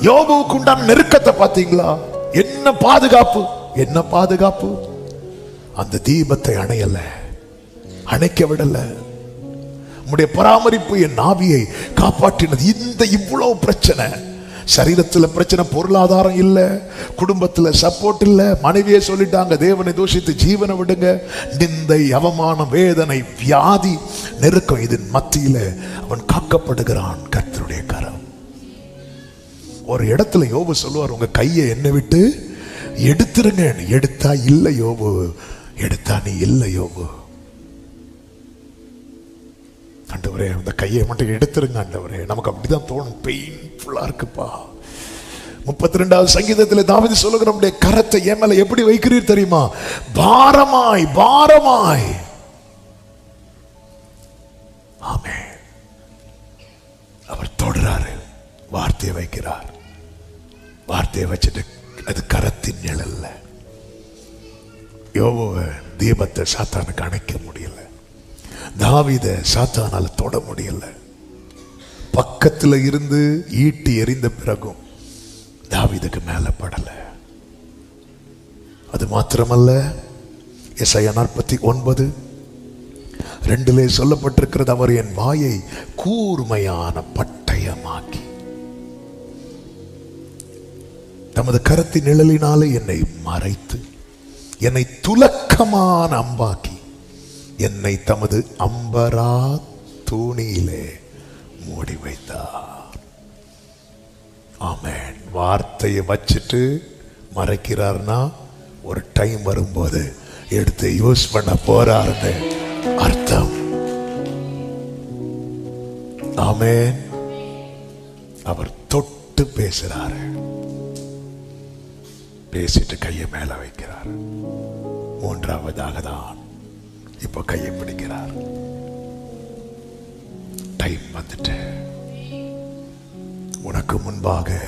யோபுவுக்கு உண்டான நெருக்கத்தை பார்த்தீங்களா? என்ன பாதுகாப்பு? என்ன பாதுகாப்பு? அந்த தீபத்தை அணையல. அணைக்க விடல. உம்முடைய பராமரிப்பு என் ஆவியை காப்பாற்றினது. இந்த இவ்வளவு பிரச்சனை. சரீரத்தில் பிரச்சனை பொருளாதாரம் இல்லை. குடும்பத்தில் சப்போர்ட் இல்லை. மனைவியே சொல்லிட்டாங்க தேவனை தூஷித்து ஜீவனை விடுங்க. நிந்தை அவமானம் வேதனை வியாதி நெருக்கம் இதன் மத்தியில் அவன் காக்கப்படுகிறான் கர்த்தருடைய கரம். ஒரு இடத்துல யோபு சொல்லுவார் உங்கள் கையை என்ன விட்டு எடுத்துருங்க. எடுத்தா இல்லை யோபு. எடுத்தா நீ இல்லை யோபு. ஆண்டவரே அந்த கையை மட்டும் எடுத்துருங்க ஆண்டவரே. நமக்கு அப்படிதான் தோணும். பெயின்ஃபுல்லாக இருக்குப்பா. முப்பத்தி ரெண்டாவது சங்கீதத்தில் தாமதி சொல்லுகிற நம்முடைய கரத்தை என் மேல எப்படி வைக்கிறீர் தெரியுமா? பாரமாய் பாரமாய். ஆமே வார்த்தையை வைக்கிறார். வார்த்தையை வச்சுட்டு அது கரத்தின் நிழல்ல யோபுவை தீபத்தை சாத்தானுக்கு அணைக்க முடியல. தாவித சாத்தானால தொட முடியல. பக்கத்துல இருந்து ஈட்டி எறிந்த பிறகும் தாவிதுக்கு மேல படலை. அது மாத்திரமல்ல எஸ்ஐயா நாற்பத்தி ஒன்பது ரெண்டிலே சொல்லப்பட்டிருக்கிறது அவர் என் வாயை கூர்மையான பட்டயமாக்கி. தமது கரத்தி நிழலினாலே என்னை மறைத்து என்னை துலக்கமான அம்பாக்கி என்னை தமது அம்பரா தூணியிலே மூடி வைத்தார். ஆமேன். வார்த்தையை வச்சுட்டு மறைக்கிறார்னா ஒரு டைம் வரும்போது எடுத்து யூஸ் பண்ண போறாருன்னு அர்த்தம். ஆமேன். அவர் தொட்டு பேசுறாரு. பேசிட்டு கையை மேல வைக்கிறார். மூன்றாவதாக தான் இப்போ கையை பிடிக்கிறார். டைம் வந்துட்டு. உனக்கு முன்பாக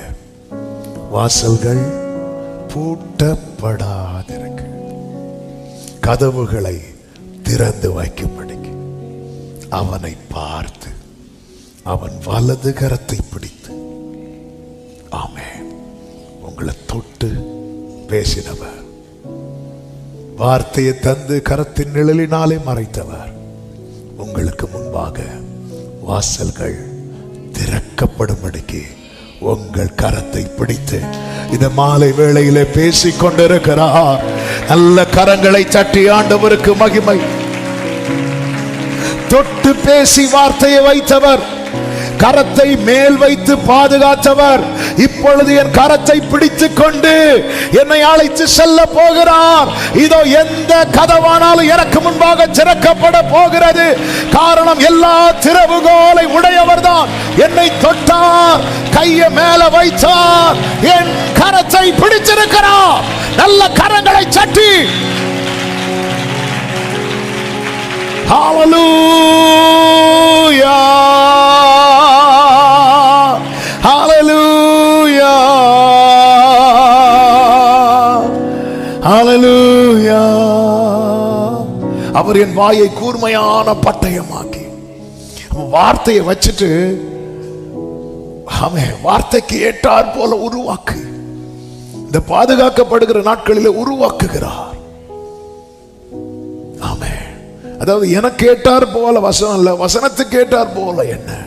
வாசல்கள் பூட்டப்படாதிருக்கு. கதவுகளை திறந்து வைக்கும்படிக்கு அவனை பார்த்து அவன் வலது கரத்தை பிடித்து ஆமே உங்களை தொட்டு பேசினவர். வார்த்தையை தந்து கரத்தின் நிழலினாலே மறைத்தவர். உங்களுக்கு முன்பாக வாசல்கள் திறக்கப்படும்படிக்கு உங்கள் கரத்தை பிடித்து இந்த மாலை வேளையிலே பேசிக் கொண்டிருக்கிறார். நல்ல கரங்களை தட்டி ஆண்டவருக்கு மகிமை. தொட்டு பேசி வார்த்தையை வைத்தவர். கரத்தை மேல் வைத்து பாதுகாத்தவர். இப்பொழுது என் கரத்தை பிடித்து கொண்டு என்னை அழைத்து செல்ல போகிறார். இதோ எந்த கதவானாலும் எனக்கு முன்பாக திறக்கப்பட போகிறது. காரணம் எல்லா திறவுகோலை உடையவர் தான் என்னை தொட்டார் கையை மேல வைத்தார். என் கரத்தை பிடிச்சிருக்கிறார் நல்ல கரங்களை சட்டி. Hallelujah. அவர் என் வாயை கூர்மையான பட்டயமாக்கி வார்த்தையை வச்சுட்டு அவன் வார்த்தைக்கு ஏற்றார் போல உருவாக்கு. இந்த பாதுகாக்கப்படுகிற நாட்களில் உருவாக்குகிறார். ஆமே அதாவது எனக்கு கேட்டார் போல வசனம் இல்ல வசனத்துக்கு கேட்டார் போல என்ன?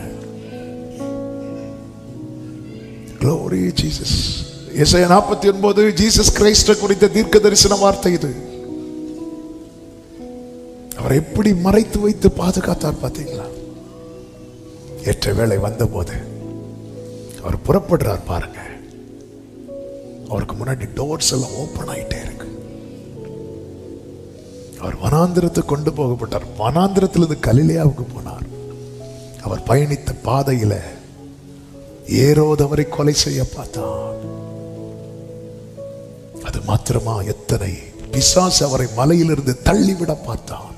Glory Jesus. இசைய நாற்பத்தி ஒன்பது ஜீசஸ் கிரைஸ்ட குறித்த தீர்க்க தரிசன வார்த்தை இது. அவர் எப்படி மறைத்து வைத்து பாதுகாத்தார் பார்த்தீங்களா? ஏற்ற வேளை வந்தபோது அவர் புறப்படுறார் பாருங்க. அவருக்கு முன்னாடி டோர்ஸ் எல்லாம் ஓபன் ஆயிட்டே இருக்கு. அவர் வனாந்திரத்தை கொண்டு போகப்பட்டார். வனாந்திரத்திலிருந்து கலிலியாவுக்கு போனார். அவர் பயணித்த பாதையில ஏரோதவரை கொலை செய்ய பார்த்தார் மாத்திரமா எத்தனை பிசாஸ் அவரை மலையிலிருந்து தள்ளிவிட பார்த்தான்.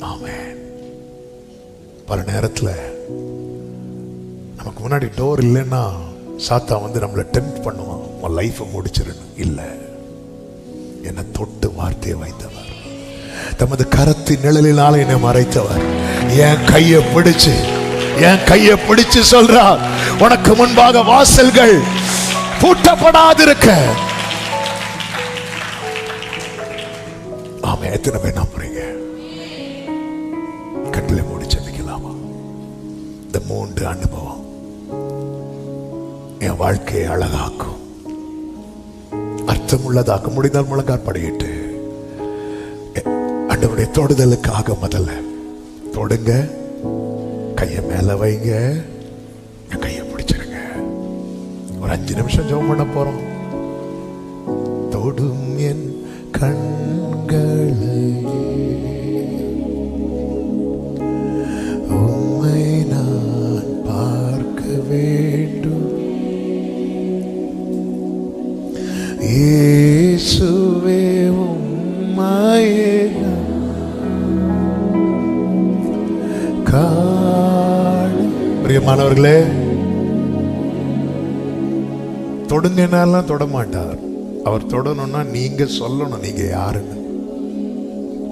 ஆமென். பல நேரத்தில் நமக்கு முன்னாடி டோர் இல்லைன்னா சாத்தா வந்து நம்மளை டெம்ப் பண்ணுவான். உன் லைஃப்பை முடிச்சிடணும் இல்லை. என்னை தொட்டு வார்த்தையை வைத்தவர். தமது கரத்து நிழலினால் என்னை மறைத்தவர். என் கையை பிடிச்சு என் கையை பிடிச்சு சொல்றார். உனக்கு முன்பாக வாசல்கள் பூட்டப்படாதிருக்க. ஆமா எத்தனை பேர் நம்புறீங்க கட்டில மூடி சந்திக்கலாமா இந்த மூன்று அனுபவம் என் வாழ்க்கையை அழகாக்கும். அர்த்தமுள்ளதாக்கும். முடிந்தால் முழங்கால் படியிட்டு. அண்டவருடைய தொடுதலுக்காக முதல்ல தொடுங்க. கையை மேல வைங்க. ஒரு அஞ்சு நிமிஷம் ஜெபம் பண்ண போறோம். தொடும் என் கண்களை. உம்மை நான் பார்க்க வேண்டும். இயேசுவே உம்மையே பிரியமானவர்களே தொடுங்கனாலாம் தொடமாட்டார். அவர் தொடணும்னா நீங்கள் சொல்லணும் நீங்கள் யாருன்னு.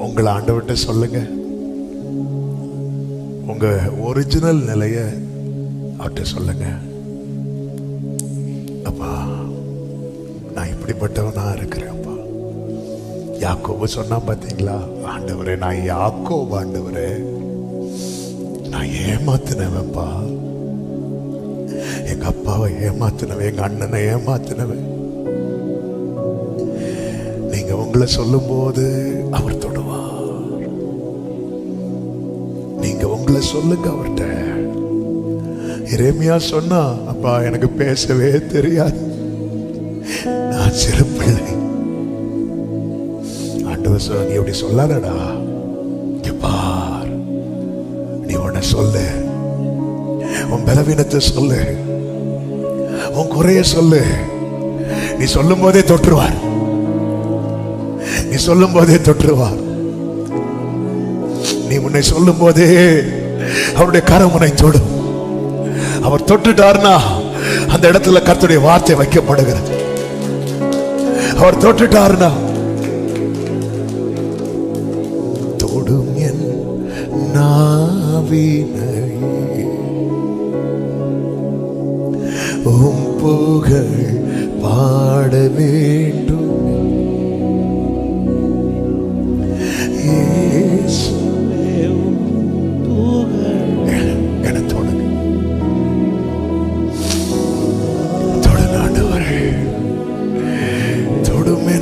உங்களை ஆண்டவர்கிட்ட சொல்லுங்க. உங்கள் ஒரிஜினல் நிலையை அவர்கிட்ட சொல்லுங்க. அப்பா நான் இப்படிப்பட்டவனாக இருக்கிறேன்ப்பா யாக்கோபு சொன்னா பார்த்தீங்களா ஆண்டவரே நான் யாக்கோபு ஆண்டவரே. நான் ஏமாத்தினவன்ப்பா எங்க அப்பாவை ஏமாத்தினவன் எங்க அண்ணனை ஏமாத்தினவன். நீங்க உங்களை சொல்லும் போது அவர் தொடுவார். நீங்க உங்களை சொல்லுங்க அவர்கிட்ட. இறைமையா சொன்னா அப்பா எனக்கு பேசவே தெரியாது. நான் சிறு பிள்ளை ஆண்டவர் சொல்ல நீ எப்படி சொல்லாதடா. பார். நீ உன்னை சொல்லு. உன் பலவீனத்தை சொல்லு. உன் குறைய சொல்லு. நீ சொல்லும் போதே தொற்றுவார். நீ சொல்லும் போதே தொற்றுவார். நீ உன்னை சொல்லும் போதே அவருடைய கரம் உன்னை தொடும். அவர் தொட்டுட்டார்னா அந்த இடத்துல கர்த்துடைய வார்த்தை வைக்கப்படுகிறது. அவர் தொட்டுட்டார்னா தொடும் என் நாவினை புகழ் பாட வேண்டும் இயேசுவே, உம் புகழ். என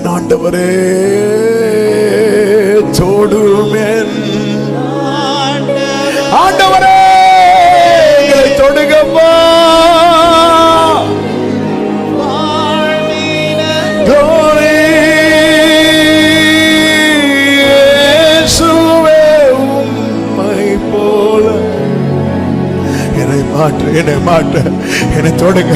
ஆண்டவரே. என்னை மாட்ட. என்னை தொடுங்க.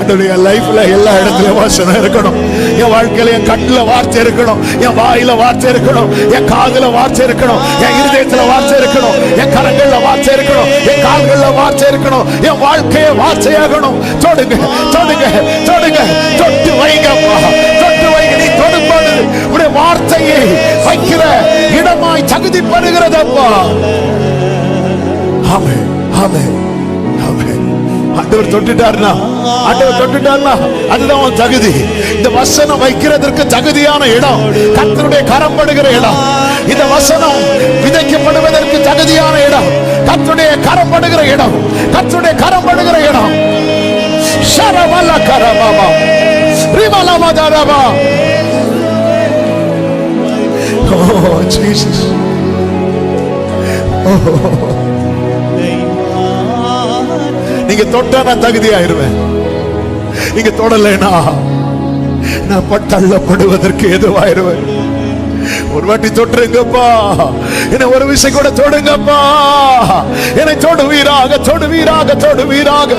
என்னுடைய லைஃப்ல எல்லா இடத்துலயும் வாசனை இருக்கணும். என் வாழ்க்கையில என் கண்ணுல வார்த்தை இருக்கணும். என் வாயில வார்த்தை இருக்கணும். என் காதுல வார்த்தை இருக்கணும். என் இருதயத்துல வார்த்தை இருக்கணும். என் கரங்கள்ல வார்த்தை இருக்கணும். என் கால்கள்ல வார்த்தை இருக்கணும். என் வாழ்க்கையை வார்த்தையாகணும். தொடுங்க. தொடுங்க. தொடுங்க. தொட்டு வைங்கப்பா தொட்டு வைங்க. நீ தொடும்போது உடைய வார்த்தையை வைக்கிற இடமாய் தகுதிப்படுகிறதப்பா ஆமே ஆமே ஆமே ஆண்டவர் தொட்டுட்டார்னா ஆண்டவர் தொட்டுட்டார்னா அதுதான் உன் தகுதி. இந்த வசனம் வைக்கிறதற்கு தகுதியான இடம். கத்தருடைய கரம் படுகிற இடம். இந்த வசனம் விதைக்கப்படுவதற்கு தகுதியான இடம். கத்துடைய கரம் படுகிற இடம். கர்த்தருடைய கரம் படுகிற இடம். ஷரவல கரபாபா ஓ Oh, ஓ நீங்க தொட்டா நான் தகுதியாயிருவேன் நீங்க தொடலைனா நான் பட்டள்ளப்படுவதற்கு எதுவாயிருவேன் ஒரு வாட்டி தொட்டுருங்கப்பா. என்னை ஒரு விஷயம் கூட தொடுங்கப்பா. என்னை தொடுவீராக தொடுவீராக தொடுவீராக.